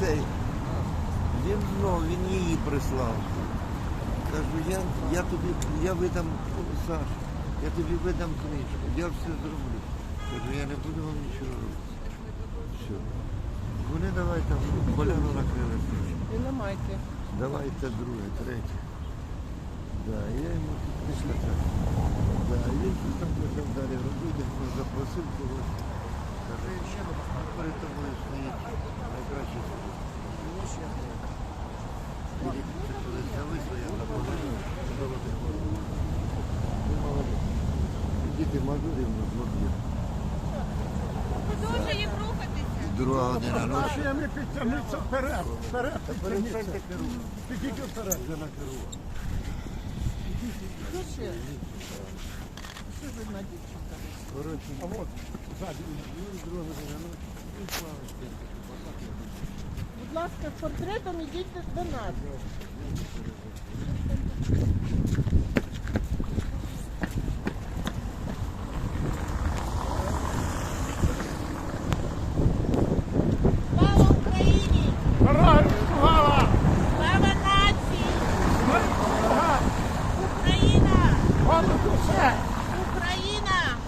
цей. Він знов, він її прислав. Кажу, я, я тобі, я видам, Саш, я тобі видам книжку, я все зроблю. Кажу, я не буду вам нічого робити. Все. Вони давай там поляну накрили. Ви не маєте. Давайте друге, третє. Да, я йому тут після так. Да, він там почав далі робити, хто запросив когось. Перед тобою стоїть найкраще. Діти мажорів на злоб'є. Дуже їм рухатися. Друга година ночі. Не підтягнуться вперед, вперед підтягніться. Підіть вперед. Вже. Ну ще. Що ви на дівчинка? Коротше, А вот, ну, друга славочки. Будь ласка, з портретом ідіть до нас. Слава Україні! Героям слава! Слава нації! Слава! Україна! Понад усе! Україна!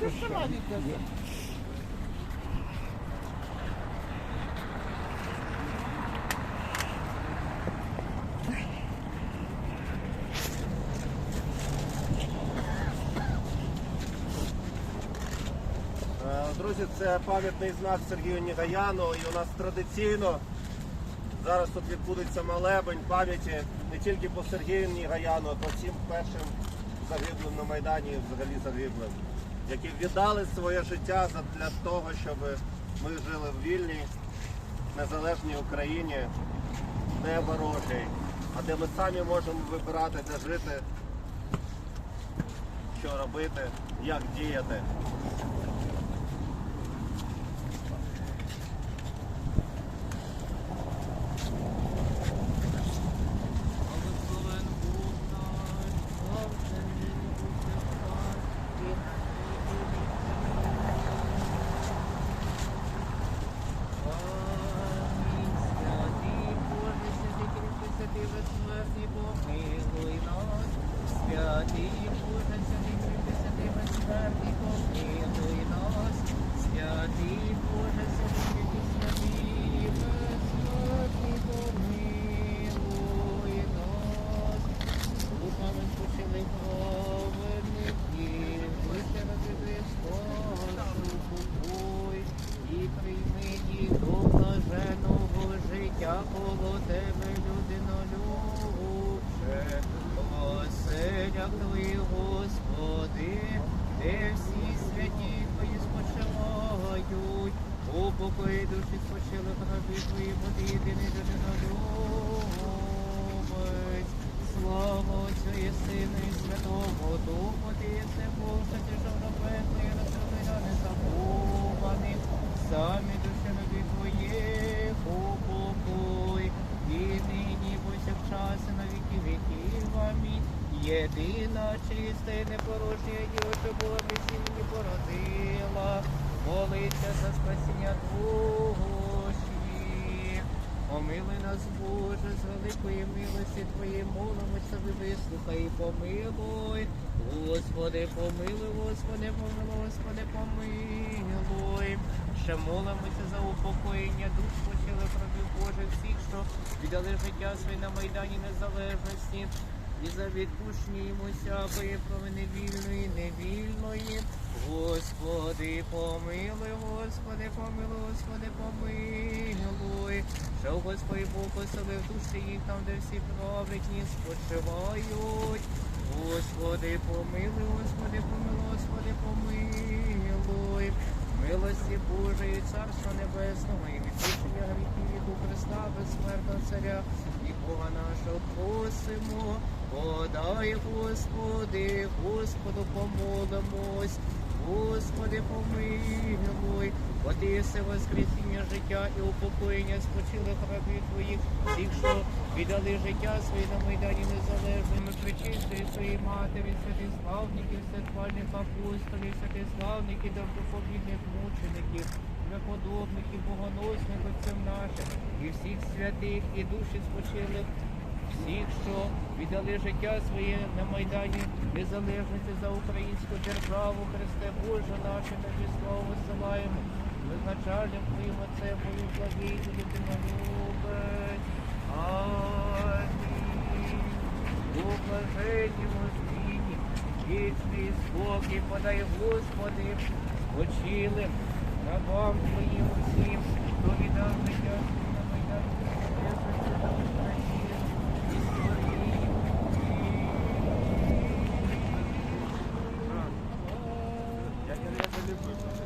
Ти ж сама віддаси. Е, Друзі, це пам'ятний знак Сергію Нігаяну. І у нас традиційно зараз тут відбудеться молебень пам'яті не тільки по Сергію Нігаяну, а по всім першим загиблим на Майдані і взагалі загиблим, які віддали своє життя для того, щоб ми жили в вільній, незалежній Україні, не ворожій, а де ми самі можемо вибирати, де жити, що робити, як діяти. Душі любі Твоїх упокой, і нині повсякчас і на віки віків. Амінь. Єдина чиста і непорожня діва, що була без імені породила, молиться за спасіння душі. Помилуй нас, Боже, з великої милості Твоєї молимося, вислухай і помилуй. Господи, помилуй, Господи, помилуй, Господи, помилуй. Ще молимося за упокоєння душ почили правил Боже всіх, що віддали життя своє на Майдані Незалежності. І за відпущення йому всякої провини вільної, і невільної. Господи, помилуй, Господи, помилуй, Господи, помилуй. Що Господь Бог поселив душі їх там, де всі праведні спочивають. Господи, помилуй, Господи, помилуй, Господи, помилуй. Милості Божої, Царства Небесного і відпущення гріхів у Христа безсмертного. царя і Бога нашого просимо. Подай, Господи, Господу помолимось, Господи, помилуй, бо ти все воскресіння життя і упокоєння спочилих рабів Твоїх, тих, що віддали життя своє на Майдані Незалежними, причистої своїй матері, святиславників, святвальних апостолів, святиславників, добропобідних мучеників, преподобників, богоносних отців наших, і всіх святих, і душі спочилих всіх, що віддали життя своє на Майдані Незалежності за українську державу, Христе Боже наше, тобі славу висилаємо, визначальним Твоїм Отцем, Бою благий, ти любить. Амінь. У блаженному спіні, вічний спокій подай, Господи, спочилим рабам Твоїм усім, хто віддав життя на Майдані Незалежності за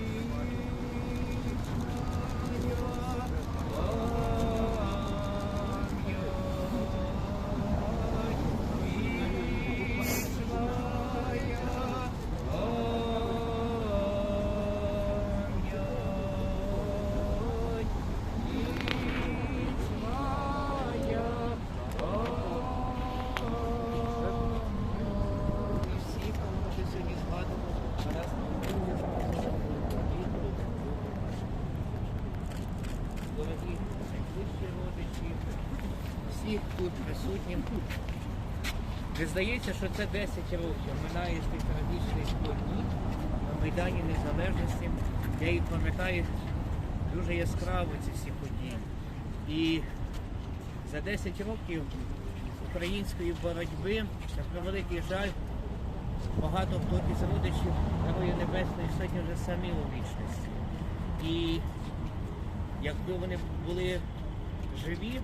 тут присутніх. Не здається, що це 10 років минає з тих трагічних подій на Майдані Незалежності. Я їх пам'ятаю дуже яскраво ці всі події. І за 10 років української боротьби, на превеликий жаль, багато хто із родичів Героїв Небесної Сотні вже самі у вічності. І якби вони були живі,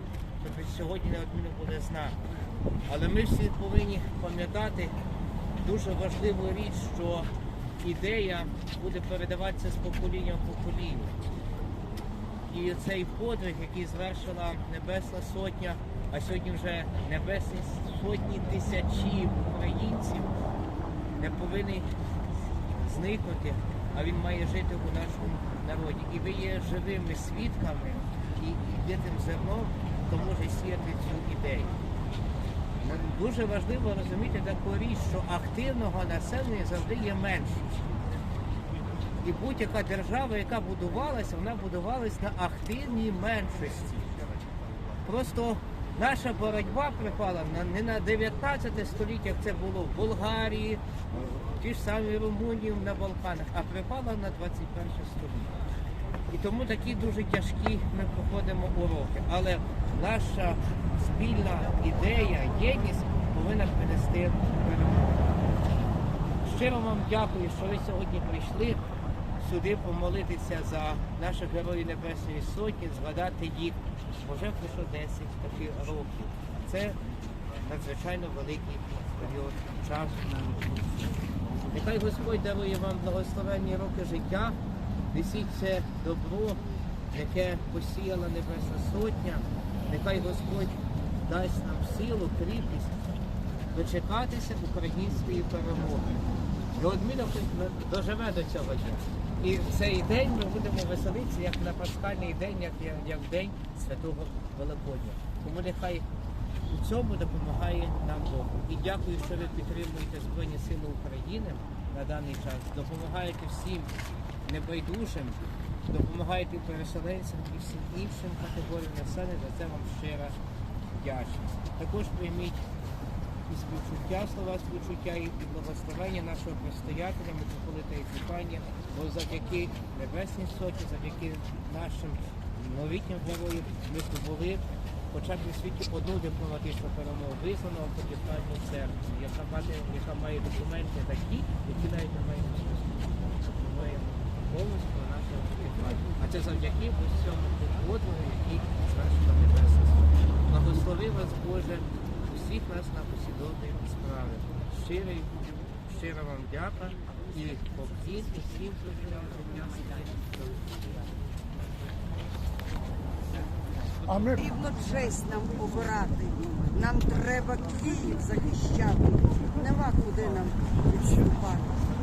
то б сьогодні неодмінно буде знак. Але ми всі повинні пам'ятати дуже важливу річ, що ідея буде передаватися з покоління в покоління. І цей подвиг, який звершила Небесна Сотня, а сьогодні вже Небесні сотні тисячі українців, не повинен зникнути, а він має жити у нашому народі. І ви є живими свідками і йде тим зерном, хто може сіяти цю ідею. Дуже важливо розуміти таку річ, що активного населення завжди є меншість. І будь-яка держава, яка будувалася, вона будувалась на активній меншості. Просто наша боротьба припала не на 19 століття, як це було в Болгарії, в ті ж самі Румунії на Балканах, а припала на 21 століття. І тому такі дуже тяжкі ми проходимо уроки. Але наша спільна ідея, єдність повинна принести перемогу. Щиро вам дякую, що ви сьогодні прийшли сюди помолитися за наших героїв Небесної Сотні, згадати їх. Вже пройшло 10 таких років. Це надзвичайно великий період часу. Нехай Господь дарує вам благословенні роки життя, несіть це добро, яке посіяла Небесна Сотня. Нехай Господь дасть нам силу, кріпість дочекатися української перемоги. Неодмінно доживе до цього дня. І в цей день ми будемо веселитися, як на пасхальний день, як, як день Святого Великодня. Тому нехай у цьому допомагає нам Бог. І дякую, що ви підтримуєте Збройні Сили України на даний час. Допомагаєте всім небайдужим, допомагаєте переселенцям і всім іншим категоріям населення. За це вам щира вдячність. Також прийміть і співчуття, слова співчуття і благословення нашого предстоятеля, митрополита Епіфанія, бо завдяки Небесній Сотні, завдяки нашим новітнім героям ми здобули хоча б у світі одну дипломатичну перемогу, церкву, яка має, яка має документи такі, які навіть не мають повністю про нашого Потіфальну. А це завдяки ось цьому подвигу, який звершила Небесна Сотня. Благослови вас, Боже, усіх нас на усі добрі справи. Щирий, щира вам дяка і поклін усім, хто жив життя. А ми Потрібно честь нам обирати. Нам треба Київ захищати. Нема куди нам відступати.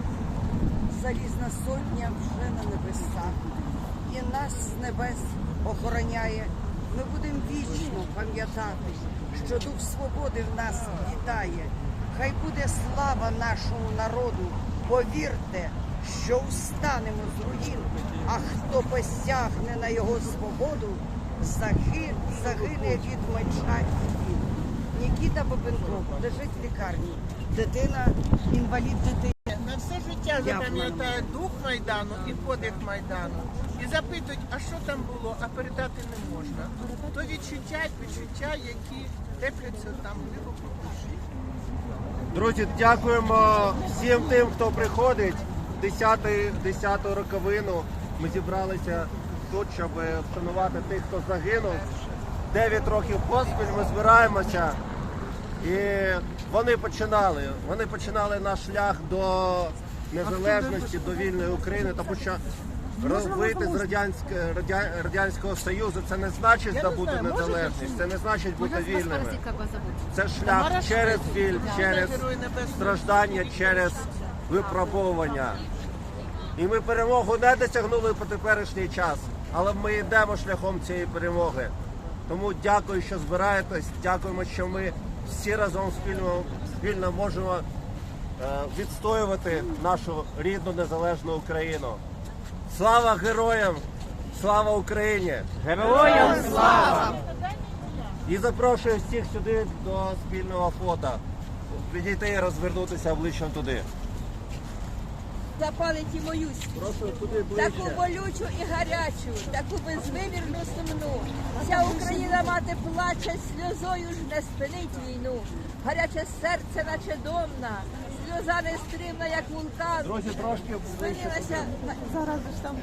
Залізна сотня вже на небесах. І нас з небес охороняє. Ми будемо вічно пам'ятати, що дух свободи в нас вітає. Хай буде слава нашому народу. Повірте, що встанемо з руїн, а хто посягне на його свободу, загин, загине від меча і він. Нікіта Бабенков лежить в лікарні. Дитина, інвалід дитини. Життя запам'ятають дух Майдану і подих Майдану. І запитують, а що там було, а передати не можна. То відчуття, відчуття, які тепляться там глибоко в душі. Друзі, дякуємо всім тим, хто приходить. 10 10 роковину ми зібралися тут, щоб вшанувати тих, хто загинув. 9 років поспіль ми збираємося. І вони починали. Вони починали наш шлях до незалежності, до вільної України, тому що вийти з радянського, радянського союзу це не значить здобути незалежність, це не значить бути вільними. Це шлях через біль, через страждання, через випробовування. І ми перемогу не досягнули по теперішній час, але ми йдемо шляхом цієї перемоги. Тому дякую, що збираєтесь. Дякуємо, що ми всі разом спільно, спільно можемо відстоювати нашу рідну незалежну Україну. Слава героям! Слава Україні! Героям слава! І запрошую всіх сюди до спільного фото. Підійти і розвернутися обличчям туди. запалить і мою Прошу таку болючу і гарячу, таку безвимірну сумну. Вся Україна мати плаче, сльозою ж не спинить війну. Гаряче серце, наче домна, сльоза нестримна, як вулкан. Друзі, трошки. Спинилася зараз там.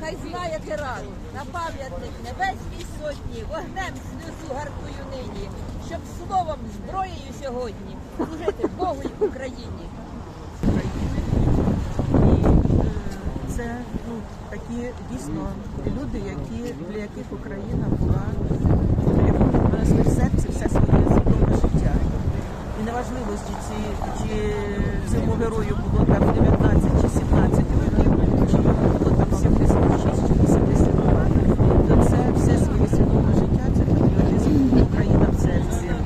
Хай знає тиран на пам'ятник небесній сотні, вогнем сльозу гартую нині, щоб словом, зброєю сьогодні служити Богу й Україні. Це ну, такі дійсно люди, які, для яких Україна була, в серці все своє. І ці чи цьому герою було там 19 чи 17 років, чи йому було там 76 чи 82, то це все своє свідоме життя, це патріотизм Україна в серці. Е,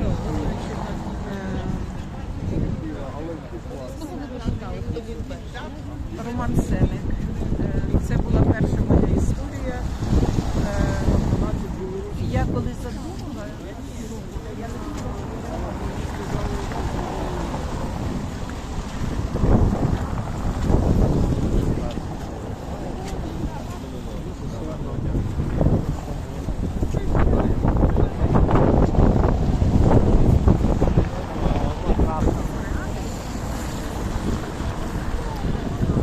Роман Сеник. Е, Це була перша моя історія. Е, Я коли задумала, я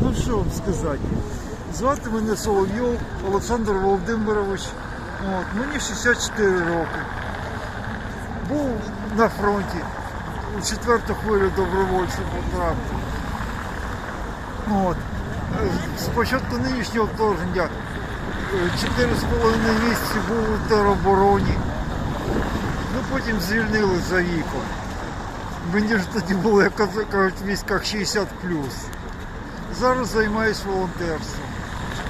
Ну що вам сказати? Звати мене Соловйов Олександр Володимирович. От, мені 64 роки. Був на фронті. У четверту хвилю добровольців потрапив. От. З початку нинішнього вторгнення е, чотири з половиною місяці був у теробороні. Ну потім звільнили за віком. Мені ж тоді було, як кажуть, в військах 60 Зараз займаюся волонтерством.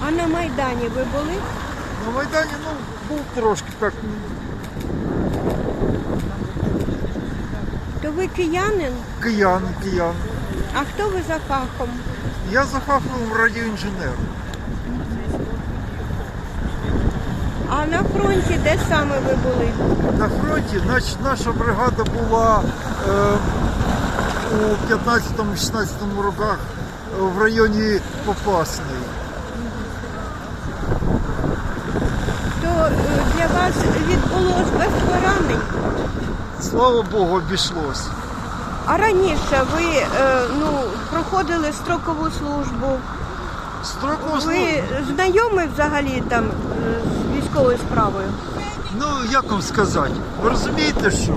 А на Майдані ви були? На Майдані ну, був трошки так. То ви киянин? Киян, киян. А хто ви за фахом? Я за фахом радіоінженер. А на фронті де саме ви були? На фронті значить, наша бригада була е, у 15-16 роках в районі Попасної. То е, для вас відбулось без поранень. Слава Богу, обійшлось. А раніше ви е, ну, проходили строкову службу. Строкову службу. Ви знайомі взагалі там е, з військовою справою? Ну, як вам сказати? Ви розумієте, що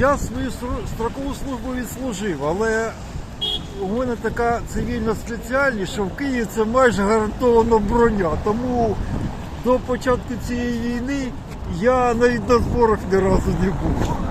я свою строкову службу відслужив, але у мене така цивільна спеціальність, що в Києві це майже гарантовано броня. Тому до початку цієї війни я навіть на зборах ні разу не був.